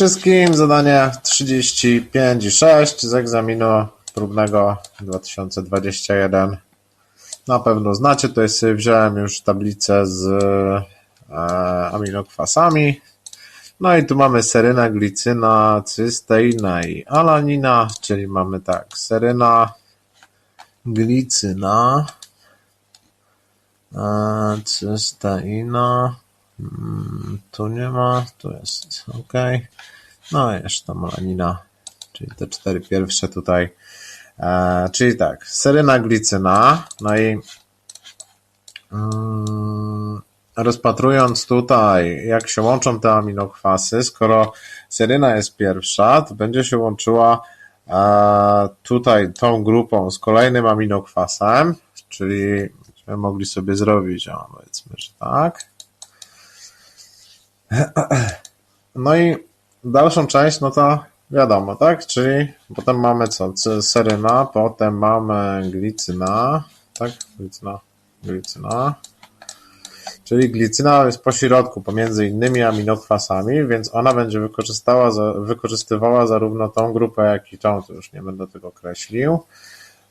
wszystkim. Zadanie 35 i 6 z egzaminu próbnego 2021. Na pewno znacie, tutaj sobie wziąłem już tablicę z e, aminokwasami. No i tu mamy seryna, glicyna, cysteina i alanina, czyli mamy tak, seryna, glicyna, e, cysteina, tu nie ma, tu jest ok. No i jeszcze tam alanina, czyli te cztery pierwsze tutaj. E, czyli tak, seryna, glicyna, no i mm, rozpatrując tutaj, jak się łączą te aminokwasy, skoro seryna jest pierwsza, to będzie się łączyła e, tutaj tą grupą z kolejnym aminokwasem, czyli mogli sobie zrobić, a powiedzmy, że tak. No i dalszą część, no to wiadomo, tak? Czyli potem mamy co? Seryna, potem mamy glicyna, tak? Glicyna, glicyna. Czyli glicyna jest pośrodku pomiędzy innymi aminokwasami, więc ona będzie wykorzystała, wykorzystywała zarówno tą grupę, jak i tą, to już nie będę tego kreślił.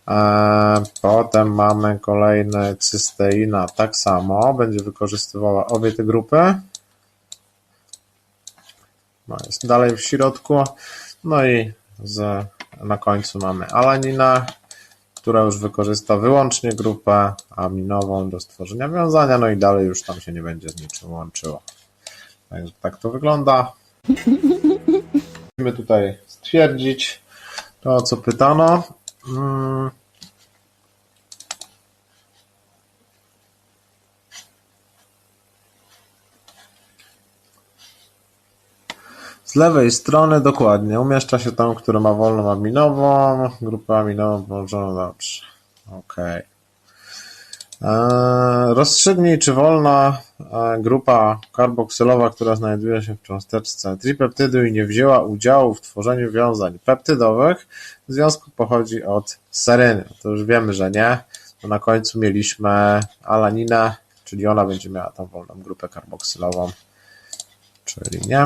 Eee, Potem mamy kolejne cysteina, tak samo, będzie wykorzystywała obie te grupy. No, jest dalej w środku. No i z, na końcu mamy alaninę, która już wykorzysta wyłącznie grupę aminową do stworzenia wiązania, no i dalej już tam się nie będzie z niczym łączyło. Także tak to wygląda. Musimy tutaj stwierdzić to, o co pytano. Mm. Z lewej strony dokładnie umieszcza się tą, która ma wolną aminową, grupę aminową połączoną, dobrze. Okej. Eee, Rozstrzygnij, czy wolna e, grupa karboksylowa, która znajduje się w cząsteczce tripeptydu i nie wzięła udziału w tworzeniu wiązań peptydowych, w związku pochodzi od seryny. To już wiemy, że nie. To na końcu mieliśmy alaninę, czyli ona będzie miała tą wolną grupę karboksylową, czyli nie.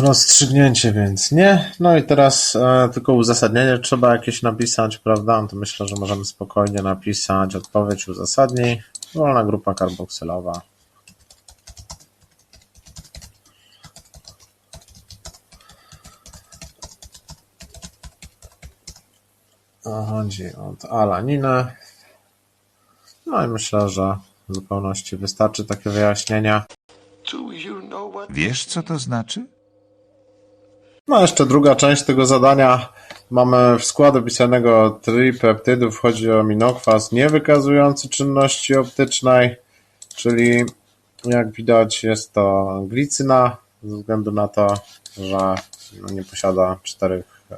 Rozstrzygnięcie więc nie. No i teraz e, tylko uzasadnienie trzeba jakieś napisać, prawda? No to myślę, że możemy spokojnie napisać odpowiedź uzasadnij. Wolna grupa karboksylowa. Chodzi o alaninę. No i myślę, że w zupełności wystarczy takie wyjaśnienia. Wiesz, co to znaczy? No, jeszcze druga część tego zadania. Mamy w skład opisanego tripeptydu wchodzi aminokwas nie wykazujący czynności optycznej, czyli jak widać jest to glicyna, ze względu na to, że no, nie posiada czterech e,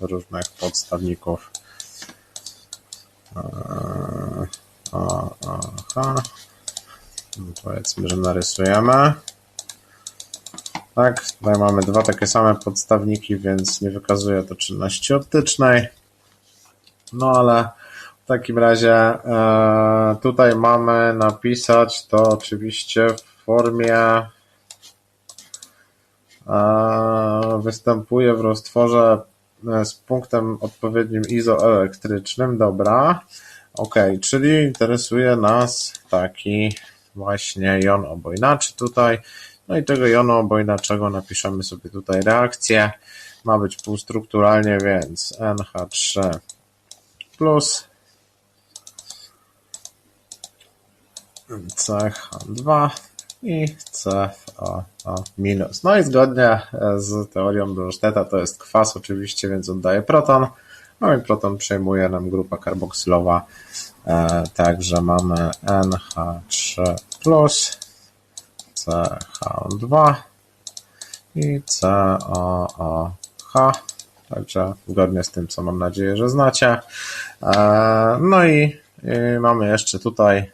różnych podstawników. E, o, aha. No, Powiedzmy, że narysujemy. Tak, tutaj mamy dwa takie same podstawniki, więc nie wykazuje to czynności optycznej. No ale w takim razie e, tutaj mamy napisać to oczywiście w formie e, występuje w roztworze e, z punktem odpowiednim izoelektrycznym. Dobra. Ok, czyli interesuje nas taki właśnie jon obojnaczy tutaj. No i tego jonu obojnaczego napiszemy sobie tutaj reakcję. Ma być półstrukturalnie, więc NH3 plus CH2 i CFO minus. No i zgodnie z teorią Brunstedta to jest kwas oczywiście, więc oddaje proton. No i proton przejmuje nam grupa karboksylowa. E, także mamy NH3 plus CH2 i COOH. Także zgodnie z tym, co mam nadzieję, że znacie. E, No i i mamy jeszcze tutaj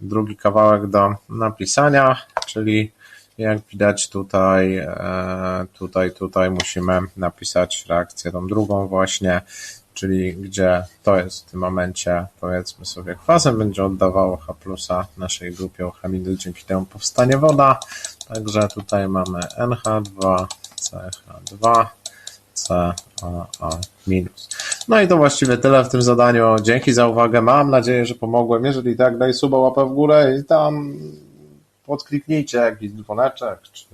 drugi kawałek do napisania, czyli jak widać tutaj, e, tutaj, tutaj musimy napisać reakcję tą drugą właśnie, czyli gdzie to jest w tym momencie, powiedzmy sobie, kwasem, będzie oddawało H plusa naszej grupie alchemidy, dzięki temu powstanie woda. Także tutaj mamy NH2, CH2, CAA minus. No i to właściwie tyle w tym zadaniu. Dzięki za uwagę. Mam nadzieję, że pomogłem. Jeżeli tak, daj suba, łapę w górę i tam podkliknijcie jakiś dzwoneczek, czy.